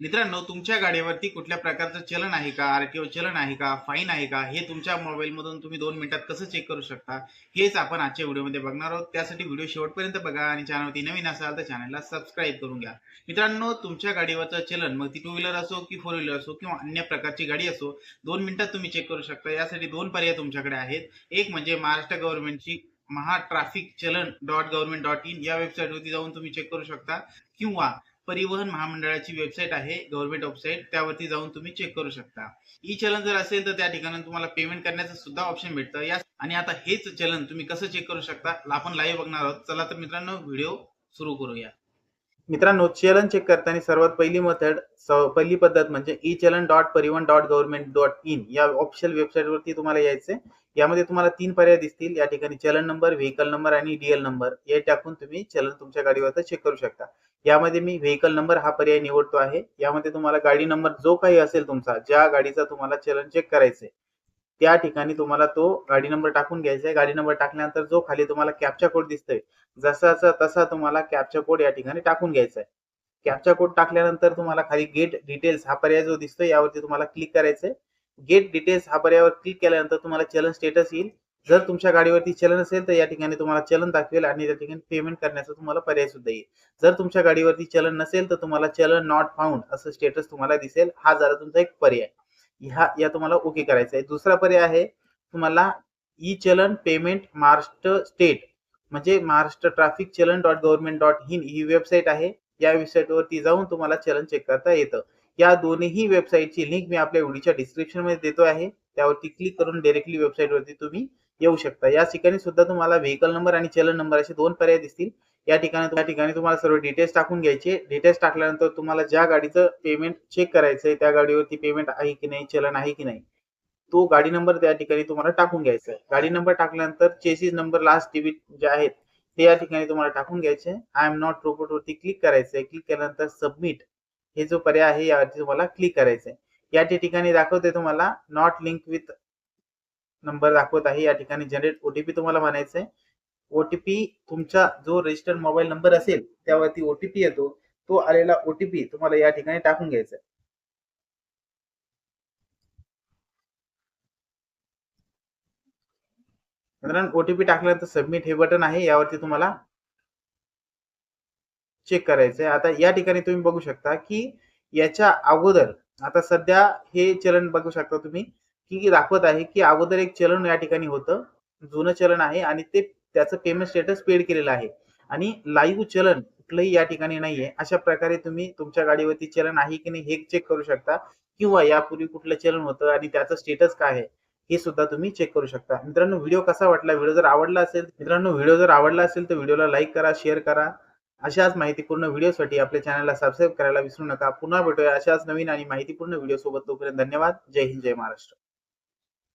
मित्रांनो तुमच्या गाडीवरती कुठल्या प्रकारचं चलन आहे का? आरटीओ चलन आहे का? फाईन आहे का? हे तुमच्या मोबाईलमधून तुम्ही दोन मिनिटात कसं चेक करू शकता? हेच आपण आजच्या व्हिडिओमध्ये बघणार आहोत. त्यासाठी व्हिडिओ शेवटपर्यंत बघा आणि चॅनलवरती नवीन असाल तर चॅनलला सबस्क्राईब करून घ्या. मित्रांनो तुमच्या गाडीवरचं चलन मग ती टू व्हीलर असो की फोर व्हीलर असो किंवा अन्य प्रकारची गाडी असो दोन मिनिटात तुम्ही चेक करू शकता. यासाठी दोन पर्याय तुमच्याकडे आहेत. एक म्हणजे Maharashtra गव्हर्नमेंटची Maha traffic challan dot government dot in या वेबसाईटवरती जाऊन तुम्ही चेक करू शकता. किंवा परिवहन महामंडळाची वेबसाईट आहे गव्हर्नमेंट वेबसाईट त्यावरती जाऊन तुम्ही चेक करू शकता. ई चलन जर असेल तर त्या ठिकाणी तुम्हाला पेमेंट करण्याचं सुद्धा ऑप्शन भेटतं. या आणि आता हेच चलन तुम्ही कसं चेक करू शकता आपण लाईव्ह बघणार आहोत. चला तर मित्रांनो व्हिडिओ सुरू करूया. मित्रांनो चलन चेक करताना सर्वात पहिली मेथड पहिली पद्धत म्हणजे E challan dot Parivahan dot government dot in या ऑफिशियल वेबसाईटवरती तुम्हाला यायचे यामध्ये तुम्हाला तीन पर्याय दिसतील. या ठिकाणी चलन नंबर व्हेकल नंबर आणि डीएल नंबर हे टाकून तुम्ही चलन तुमच्या गाडीवर चेक करू शकता. यामध्ये मी व्हेकल नंबर हा पर्याय निवडतो आहे. यामध्ये तुम्हाला गाडी नंबर जो काही असेल तुमचा ज्या गाडीचा तुम्हाला चलन चेक करायचंय त्या ठिकाणी तुम्हाला तो गाडी नंबर टाकून घ्यायचा आहे गाडी नंबर टाकल्यानंतर जो खाली तुम्हाला कॅपचा कोड दिसतोय जसाचा तसा तुम्हाला कॅपचा कोड या ठिकाणी टाकून घ्यायचा आहे कॅप्चा कोड टाकल्यानंतर तुम्हाला खाली गेट डिटेल्स हा पर्याय जो दिसतोय यावरती तुम्हाला क्लिक करायचंय. गेट डिटेल्स हा पर्यायावर क्लिक केल्यानंतर तुम्हाला चलन स्टेटस येईल. जर तुमच्या गाडीवरती चलन असेल तर या ठिकाणी तुम्हाला चलन दाखवेल आणि त्या ठिकाणी पेमेंट करण्याचा तुम्हाला पर्याय सुद्धा येईल. जर तुमच्या गाडीवरती चलन नसेल तर तुम्हाला चलन नॉट फाउंड असं स्टेटस तुम्हाला दिसेल. हा जरा तुमचा एक पर्याय ह्या या तुम्हाला ओके करायचा आहे. दुसरा पर्याय आहे तुम्हाला ई चलन पेमेंट महाराष्ट्र स्टेट म्हणजे Maharashtra traffic challan dot government dot in he website आहे. या वेबसाईटवरती जाऊन तुम्हाला चलन चेक करता येतं. या दोन्ही वेबसाईटची लिंक मी आपल्या व्हिडिओच्या डिस्क्रिप्शनमध्ये देतो आहे. त्यावरती क्लिक करून डायरेक्टली वेबसाईटवरती तुम्ही येऊ शकता. या ठिकाणी सुद्धा तुम्हाला व्हेकल नंबर आणि चलन नंबर असे दोन पर्याय दिसतील. या ठिकाणी त्या ठिकाणी तुम्हाला सर्व डिटेल्स टाकून घ्यायचे. डिटेल्स टाकल्यानंतर तुम्हाला ज्या गाडीचं पेमेंट चेक करायचंय त्या गाडीवरती पेमेंट आहे की नाही चलन आहे की नाही तो गाडी नंबर त्या ठिकाणी तुम्हाला टाकून घ्यायचा आहे. गाडी नंबर टाकल्यानंतर चेसिस नंबर लास्ट डिबिट जे आहेत ते या ठिकाणी तुम्हाला टाकून घ्यायचे आय एम नॉट रोबोट वरती क्लिक करायचंय क्लिक केल्यानंतर सबमिट हे जो पर्याय आहे यावरती तुम्हाला क्लिक करायचंय या ठिकाणी दाखवते तुम्हाला नॉट लिंक विथ नंबर दाखवत आहे. या ठिकाणी जनरेट ओटीपी तुम्हाला म्हणायचंय. ओटीपी तुमचा जो रजिस्टर्ड मोबाईल नंबर असेल त्यावरती ओटीपी येतो. तो आलेला ओटीपी तुम्हाला या ठिकाणी टाकून घ्यायचा मित्रांनो ओटीपी टाकल्यानंतर सबमिट हे बटन आहे. यावरती तुम्हाला चेक करायचंय. आता या ठिकाणी तुम्ही बघू शकता की याच्या अगोदर आता सध्या हे चलन बघू शकता तुम्ही. की दाखवत आहे की अगोदर एक चलन या ठिकाणी होतं जुनं चलन आहे आणि ते त्याचं पेमेंट स्टेटस पेड केलेलं आहे. आणि लाईव्ह चलन कुठलंही या ठिकाणी नाहीये अशा प्रकारे तुम्ही तुमच्या गाडीवरती चलन आहे की नाही हे चेक करू शकता किंवा यापूर्वी कुठलं चलन होतं आणि त्याचं स्टेटस काय आहे हे सुद्धा तुम्ही चेक करू शकता. मित्रांनो व्हिडिओ कसा वाटला? व्हिडिओ जर आवडला असेल मित्रांनो व्हिडिओ जर आवडला असेल तर व्हिडिओला लाईक करा शेअर करा. अशाच माहितीपूर्ण व्हिडिओसाठी आपल्या चॅनलला सबस्क्राईब करायला विसरू नका. पुन्हा भेटूया अशाच नवीन आणि माहितीपूर्ण व्हिडिओ सोबत. तोपर्यंत धन्यवाद. जय हिंद जय महाराष्ट्र.